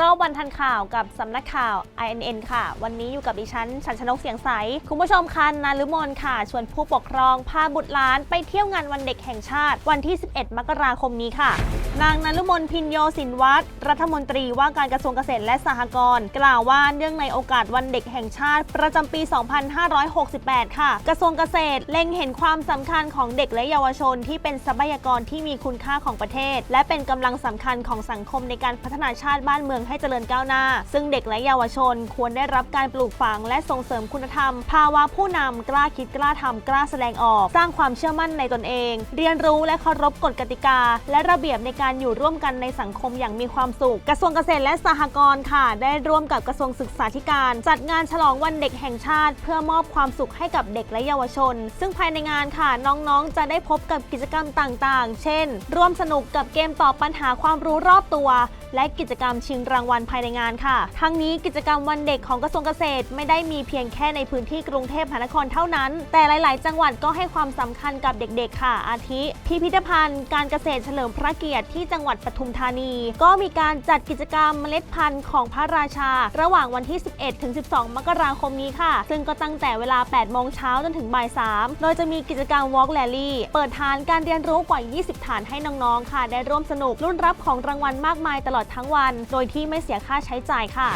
รอบวันทันข่าวกับสำนักข่าว INN ค่ะ วันนี้อยู่กับดิฉันชันชนกเสียงใส คุณผู้ชมคันาลุมนค่ะ ชวนผู้ปกครองพาบุตรหลานไปเที่ยวงานวันเด็กแห่งชาติวันที่ 11 มกราคมนี้ค่ะ นางนาลุมนพินโยสินวัตรรัฐมนตรีว่าการกระทรวงเกษตรและสหกรณ์กล่าวว่าเนื่องในโอกาสวันเด็กแห่งชาติ ประจำปี 2568 ค่ะ กระทรวงเกษตรเล็งเห็นความสำคัญของเด็กและเยาวชนที่เป็นทรัพยากรที่มีคุณค่าของประเทศ และเป็นกำลังสำคัญของสังคมในการพัฒนาชาติบ้านเมืองให้เจริญก้าวหน้า ซึ่งเด็กและเยาวชนควรได้รับการปลูกฝังและส่งเสริมคุณธรรม ภาวะผู้นำกล้าคิดกล้าทำกล้าแสดงออก สร้างความเชื่อมั่นในตนเอง เรียนรู้และเคารพกฎกติกา และระเบียบในการอยู่ร่วมกันในสังคมอย่างมีความสุข กระทรวงเกษตรและสหกรณ์ค่ะ ได้ร่วมกับกระทรวงศึกษาธิการ จัดงานฉลองวันเด็กแห่งชาติ เพื่อมอบความสุขให้กับเด็กและเยาวชน ซึ่งภายในงานค่ะ น้องๆ จะได้พบกับกิจกรรมต่างๆ เช่น ร่วมสนุกกับเกมตอบปัญหาความรู้รอบตัว และกิจกรรมชิงรางวัลภายในงานค่ะ ทั้งนี้กิจกรรมวันเด็กของกระทรวงเกษตร ไม่ได้มีเพียงแค่ในพื้นที่กรุงเทพมหานครเท่านั้น แต่หลาย ๆ จังหวัดก็ให้ความสำคัญกับเด็ก ๆ ค่ะ อาทิ พิพิธภัณฑ์การเกษตรเฉลิมพระเกียรติที่จังหวัดปทุมธานี ก็มีการจัดกิจกรรมเมล็ดพันธุ์ของพระราชา ระหว่างวันที่ 11 ถึง 12 มกราคมนี้ค่ะ ซึ่งก็ตั้งแต่เวลา 8 โมงเช้าจนถึงบ่าย 3 โดยจะมีกิจกรรม Walk Rally เปิดฐานการเรียนรู้กว่า 20 ฐานให้น้อง ๆ ค่ะ ได้ร่วมสนุกรุ่นรับของรางวัลมากมายตลอดทั้งวัน โดยที่ไม่เสียค่าใช้จ่ายค่ะ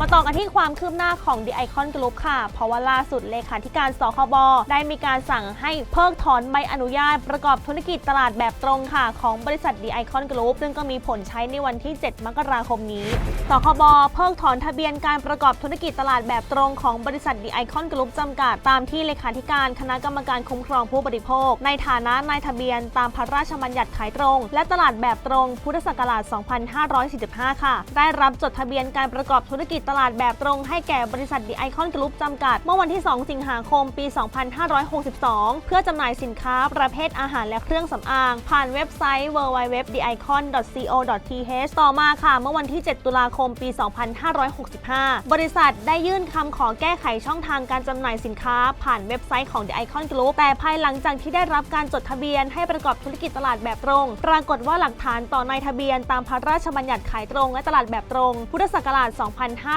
มาต่อกันที่ความคืบหน้าของ The Icon Group ค่ะ เพราะว่าล่าสุดเลขาธิการสคบได้มีการสั่งให้เพิกถอนใบอนุญาตประกอบธุรกิจตลาดแบบตรงค่ะ ของบริษัท The Icon Group ซึ่งก็มีผลใช้ในวันที่ 7 มกราคมนี้สคบเพิกถอนทะเบียนการประกอบธุรกิจตลาดแบบตรงของบริษัท The Icon Group จำกัดตามที่เลขาธิการคณะกรรมการคุ้มครองผู้บริโภค ในฐานะนายทะเบียน ตามพระราชบัญญัติขายตรง และตลาดแบบตรงพุทธศักราช2545 ค่ะ ได้รับจดทะเบียนการประกอบธุรกิจตลาดแบบตรงให้แก่บริษัท The Icon Group จำกัด เมื่อวันที่ 2 สิงหาคม ปี 2562 เพื่อจำหน่ายสินค้าประเภทอาหารและเครื่องสำอาง ผ่านเว็บไซต์ www.theicon.co.th ต่อมาค่ะ เมื่อวันที่ 7 ตุลาคม ปี 2565 บริษัทได้ยื่นคำขอแก้ไขช่องทางการจำหน่ายสินค้า ผ่านเว็บไซต์ของ The Icon Group แต่ภายหลังจากที่ได้รับการจดทะเบียนให้ประกอบธุรกิจตลาดแบบตรง ปรากฏว่าหลักฐานต่อนายทะเบียนตามพระราชบัญญัติขายตรง และตลาดแบบตรง พุทธศักราช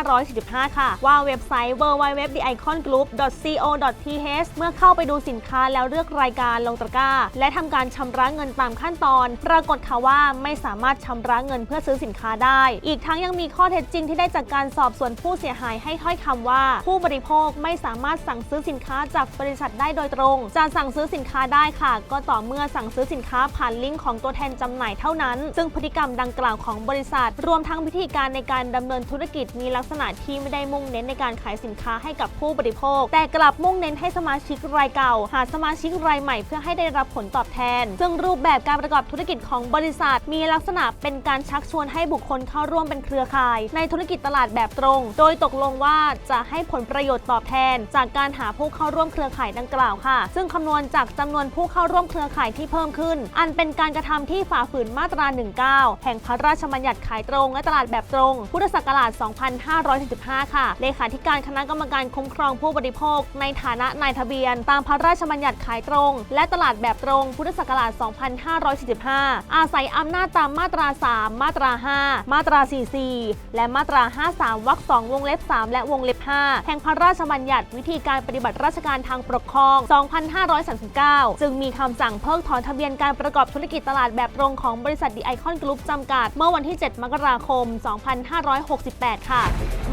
2545 ค่ะ ว่าเว็บไซต์ www.theicongroup.co.th เมื่อเข้าไปดูสินค้าแล้วเลือกรายการลงตะกร้า และทำการชำระเงินตามขั้นตอน ปรากฏค่ะว่าไม่สามารถชำระเงินเพื่อซื้อสินค้าได้ อีกทั้งยังมีข้อเท็จจริงที่ได้จากการสอบสวนผู้เสียหายให้ถ้อยคำว่า ผู้บริโภคไม่สามารถสั่งซื้อสินค้าจากบริษัทได้โดยตรง จะสั่งซื้อสินค้าได้ค่ะ ก็ต่อเมื่อสั่งซื้อสินค้าผ่านลิงก์ของตัวแทนจำหน่ายเท่านั้น ซึ่งพฤติกรรมดังกล่าวของบริษัทรวมทั้งวิธีการในการดำเนินธุรกิจมีลักษณะที่ไม่ได้มุ่งเน้นในการขายสินค้าให้กับผู้บริโภค แต่กลับมุ่งเน้นให้สมาชิกรายเก่า หาสมาชิกรายใหม่เพื่อให้ได้รับผลตอบแทน ซึ่งรูปแบบการประกอบธุรกิจของบริษัท มีลักษณะเป็นการชักชวนให้บุคคลเข้าร่วมเป็นเครือข่าย ในธุรกิจตลาดแบบตรง โดยตกลงว่าจะให้ผลประโยชน์ตอบแทน จากการหาผู้เข้าร่วมเครือข่ายดังกล่าวค่ะ ซึ่งคำนวณจากจำนวนผู้เข้าร่วมเครือข่ายที่เพิ่มขึ้น อันเป็นการกระทำที่ฝ่าฝืนมาตรา 19 แห่งพระราชบัญญัติขายตรง และตลาดแบบตรง พุทธศักราช 2545 ค่ะ เลขาธิการคณะกรรมการคุ้มครองผู้บริโภค ในฐานะนายทะเบียน ตามพระราชบัญญัติขายตรง และตลาดแบบตรง พุทธศักราช 2545 อาศัยอำนาจตามมาตรา 3 มาตรา 5 มาตรา 44 และมาตรา 53 วรรค 2 วงเล็บ 3 และวงเล็บ 5 แห่งพระราชบัญญัติวิธีการปฏิบัติราชการทางปกครอง 2539 จึงมีคำสั่งเพิกถอนทะเบียนการประกอบธุรกิจตลาดแบบตรงของบริษัทดีไอคอนกรุ๊ปจำกัด เมื่อวันที่ 7มกราคม 2568 ค่ะ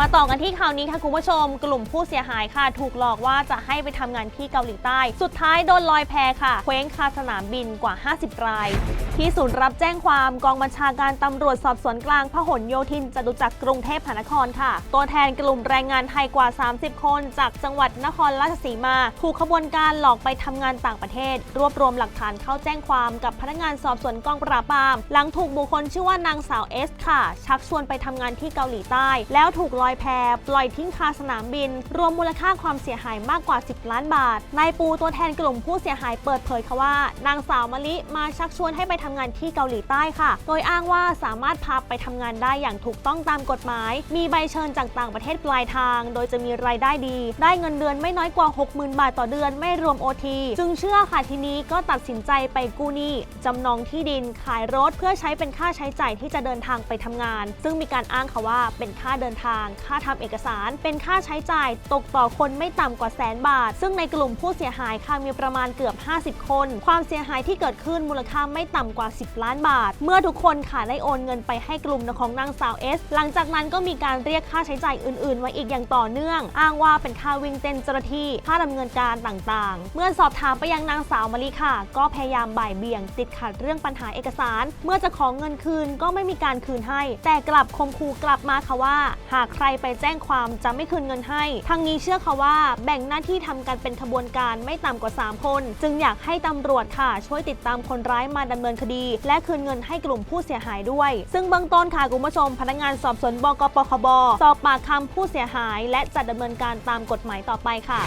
มาต่อกันที่ข่าวนี้ค่ะคุณผู้ชม กลุ่มผู้เสียหายค่ะ ถูกหลอกว่าจะให้ไปทำงานที่เกาหลีใต้ สุดท้ายโดนลอยแพค่ะ เคว้งคาสนามบินกว่า 50 ราย ที่ศูนย์รับแจ้งความกองบัญชาการตำรวจสอบสวนกลางพหลโยธินจตุจักรกรุงเทพมหานครค่ะ ตัวแทนกลุ่มแรงงานไทยกว่า 30 คน จากจังหวัดนครราชสีมา ถูกขบวนการหลอกไปทำงานต่างประเทศ รวบรวมหลักฐานเข้าแจ้งความกับพนักงานสอบสวนกองปราบปราม หลังถูกบุคคลชื่อว่านางสาวเอสค่ะ ชักชวนไปทำงานที่เกาหลีใต้ แล้วถูกลอยอยแพปล่อยทิ้งคาสนามบิน รวมมูลค่าความเสียหายมากกว่า 10 ล้านบาท นายปูตัวแทนกลุ่มผู้เสียหายเปิดเผยค่ะว่า นางสาวมะลิมาชักชวนให้ไปทำงานที่เกาหลีใต้ค่ะ โดยอ้างว่าสามารถพาไปทำงานได้อย่างถูกต้องตามกฎหมาย มีใบเชิญจากต่างประเทศปลายทาง โดยจะมีรายได้ดี ได้เงินเดือนไม่น้อยกว่า 60,000 บาทต่อเดือนไม่รวมโอทีจึงเชื่อค่ะทีนี้ก็ตัดสินใจไปกู้หนี้จำนองที่ดินขายรถเพื่อใช้เป็นค่าใช้จ่ายที่จะเดินทางไปทำงาน ซึ่งมีการอ้างค่ะว่าเป็นค่าเดินทางค่าทำเอกสาร เป็นค่าใช้จ่ายตกต่อคนไม่ต่ำกว่าแสนบาท ซึ่งในกลุ่มผู้เสียหายค่ะมีประมาณเกือบ 50 คน ความเสียหายที่เกิดขึ้นมูลค่าไม่ต่ำกว่า 10 ล้านบาท เมื่อทุกคนค่ะได้โอนเงินไปให้กลุ่มของนางสาวเอสหลังจากนั้นก็มีการเรียกค่าใช้จ่ายอื่นๆไว้อีกอย่างต่อเนื่อง อ้างว่าเป็นค่าวิ่งเต้นเจ้าหน้าที่ค่าดำเนินการต่างๆ เมื่อสอบถามไปยังนางสาวมะลิค่ะ ก็พยายามบ่ายเบี่ยง ติดขัดเรื่องปัญหาเอกสาร เมื่อจะขอเงินคืนก็ไม่มีการคืนให้ แต่กลับคมคูกลับมาค่ะว่า หากใคใครไปแจ้งความจะไม่คืนเงินให้ทางนี้เชื่อค่ะว่าแบ่งหน้าที่ทำกันเป็นขบวนการไม่ต่ำกว่า 3 คน จึงอยากให้ตำรวจค่ะ ช่วยติดตามคนร้ายมาดำเนินคดี และคืนเงินให้กลุ่มผู้เสียหายด้วย ซึ่งเบื้องต้นค่ะคุณผู้ชม พนักงานสอบสวนบกปคบสอบปากคำผู้เสียหาย และจัดดำเนินการตามกฎหมายต่อไปค่ะ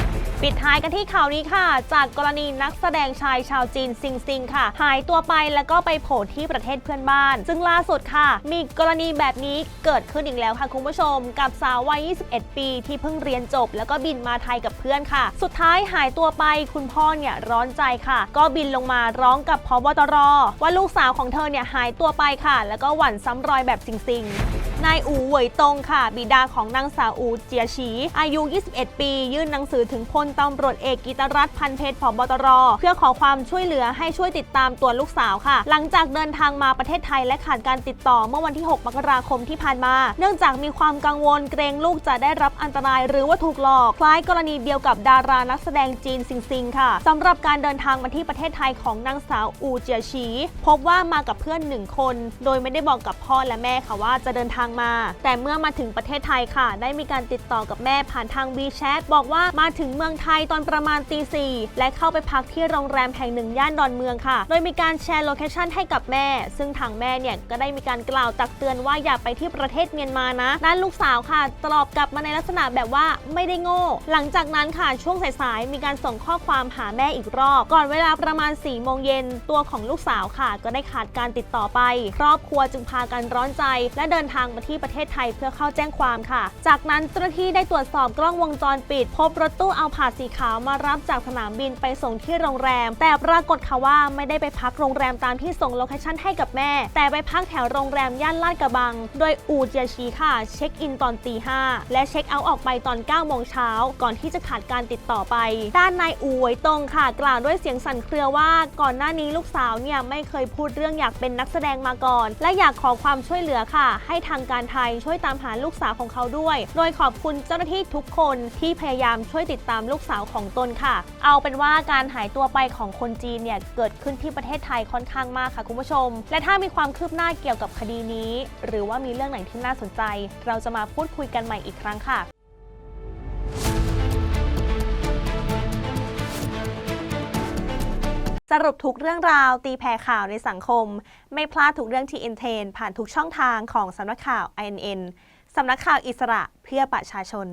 ปิดท้ายกันที่ข่าวนี้ค่ะ จากกรณีนักแสดงชายชาวจีนซิงซิงค่ะ หายตัวไปแล้วก็ไปโผล่ที่ประเทศเพื่อนบ้าน ซึ่งล่าสุดค่ะ มีกรณีแบบนี้เกิดขึ้นอีกแล้วค่ะคุณผู้ชม กับสาววัย 21 ปี ที่เพิ่งเรียนจบ แล้วก็บินมาไทยกับเพื่อนค่ะ สุดท้ายหายตัวไปคุณพ่อเนี่ยร้อนใจค่ะ ก็บินลงมาร้องกับพบตรว่าลูกสาวของเธอเนี่ยหายตัวไปค่ะ แล้วก็หวั่นซ้ำรอยแบบซิงซิง นายอูเหวยตงค่ะ บิดาของนางสาวอูเจียฉีอายุ 21 ปี ยื่นหนังสือถึงพลตำรวจเอกกิตรัตน์พันเพชรผบตร เพื่อขอความช่วยเหลือให้ช่วยติดตามตัวลูกสาวค่ะ หลังจากเดินทางมาประเทศไทยและขาดการติดต่อเมื่อวันที่ 6 มกราคมที่ผ่านมา เนื่องจากมีความกังวลเกรงลูกจะได้รับอันตรายหรือว่าถูกหลอก คล้ายกรณีเดียวกับดารานักแสดงจีนซิงซิงค่ะสำหรับการเดินทางมาที่ประเทศไทยของนางสาวอูเจียฉีพบว่ามากับเพื่อนหนึ่งคน โดยไม่ได้บอกกับพ่อและแม่ค่ะว่าจะเดินทางมา แต่เมื่อมาถึงประเทศไทยค่ะ ได้มีการติดต่อกับแม่ผ่านทาง WeChat บอกว่ามาถึงเมืองไทยตอนประมาณตีสี่และเข้าไปพักที่โรงแรมแห่งหนึ่งย่านดอนเมืองค่ะ โดยมีการแชร์โลเคชั่นให้กับแม่ ซึ่งทางแม่เนี่ยก็ได้มีการกล่าวตักเตือนว่าอย่าไปที่ประเทศเมียนมานะด้านลูกสาวค่ะตอบกลับมาในลักษณะแบบว่าไม่ได้โง่ หลังจากนั้นค่ะช่วงสายๆมีการส่งข้อความหาแม่อีกรอบ ก่อนเวลาประมาณ4ี่โมงเย็นตัวของลูกสาวค่ะ ก็ได้ขาดการติดต่อไป ครอบครัวจึงพากันร้อนใจ และเดินทางมาที่ประเทศไทยเพื่อเข้าแจ้งความค่ะ จากนั้นเจ้าหน้าที่ได้ตรวจสอบกล้องวงจรปิด พบรถตู้เอาผาดสีขาวมารับจากสนามบินไปส่งที่โรงแรม แต่ปรากฏค่ะว่าไม่ได้ไปพักโรงแรมตามที่ส่งโลเคชั่นให้กับแม่ แต่ไปพักแถวโรงแรมย่านลาดกระบัง โดยอูเจียชีค่ะเช็คอินตอนตีห้าและเช็คเอาท์ออกไปตอน9โมงเช้าก่อนที่จะขาดการติดต่อไป ด้านนายอูหวยตงค่ะ กล่าวด้วยเสียงสั่นเครือว่าก่อนหน้านี้ลูกสาวเนี่ยไม่เคยพูดเรื่องอยากเป็นนักแสดงมาก่อน และอยากขอความช่วยเหลือค่ะ ให้ทางการไทยช่วยตามหาลูกสาวของเขาด้วย โดยขอบคุณเจ้าหน้าที่ทุกคนที่พยายามช่วยติดตามลูกสาวของตนค่ะ เอาเป็นว่าการหายตัวไปของคนจีนเนี่ยเกิดขึ้นที่ประเทศไทยค่อนข้างมากค่ะคุณผู้ชม และถ้ามีความคืบหน้าเกี่ยวกับคดีนี้ หรือว่ามีเรื่องไหนที่น่าสนใจ เราจะมาพูดคุยกันใหม่อีกครั้งค่ะ สรุปทุกเรื่องราวตีแผ่ข่าวในสังคม ไม่พลาดทุกเรื่องที่อินเทนผ่านทุกช่องทางของสำนักข่าว INN สำนักข่าวอิสระเพื่อประชาชน